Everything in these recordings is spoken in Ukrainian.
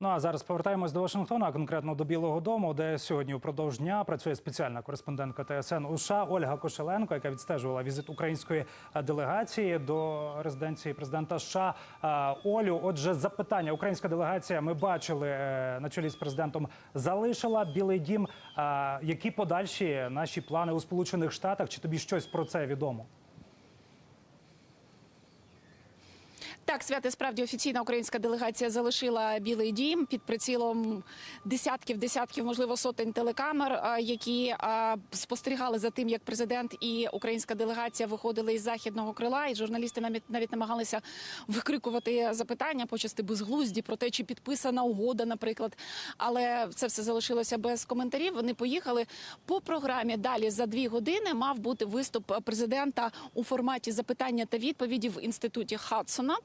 Ну а зараз повертаємось до Вашингтона, а конкретно до Білого Дому, де сьогодні упродовж дня працює спеціальна кореспондентка ТСН США Ольга Кошеленко, яка відстежувала візит української е, делегації до резиденції президента США. Е, Олю, отже, запитання. Українська делегація ми бачили е, на чолі з президентом залишила Білий Дім. Які подальші наші плани у Сполучених Штатах? Чи тобі щось про це відомо? Так, святе справді офіційна українська делегація залишила Білий Дім під прицілом десятків, десятків, можливо, сотень телекамер, які спостерігали за тим, як президент і українська делегація виходили із західного крила, і журналісти навіть навіть намагалися викрикувати запитання, почасти безглузді про те, чи підписана угода, наприклад. Але це все залишилося без коментарів. Вони поїхали по програмі. Далі за дві години мав бути виступ президента у форматі запитання та відповіді в інституті Хадсона.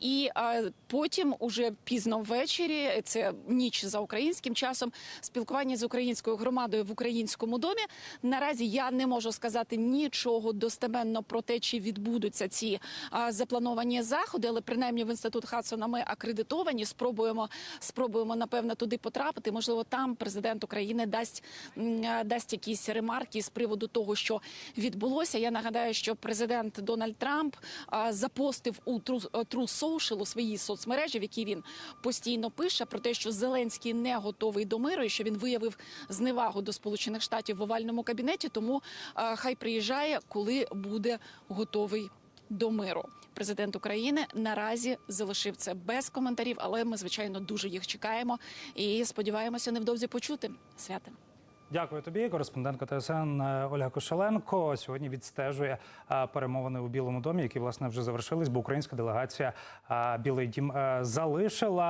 І потім, уже пізно ввечері, це ніч за українським часом, спілкування з українською громадою в українському домі. Наразі я не можу сказати нічого достеменно про те, чи відбудуться ці заплановані заходи, але принаймні в інститут Хадсона ми акредитовані. Спробуємо спробуємо напевно туди потрапити. Можливо, там президент України дасть дасть якісь ремарки з приводу того, що відбулося. Я нагадаю, що президент Дональд Трамп запостив у True True Social у своїй соцмережі, в якій він постійно пише про те, що Зеленський не готовий до миру, і що він виявив зневагу до Сполучених Штатів в овальному кабінеті. Тому а, хай приїжджає, коли буде готовий до миру. Президент України наразі залишив це без коментарів, але ми звичайно дуже їх чекаємо і сподіваємося невдовзі почути свята. Дякую тобі, кореспондентка ТСН е, Ольга Кошеленко. Сьогодні відстежує е, перемовини у Білому домі, які власне вже завершились, бо українська делегація е, Білий Дім залишила.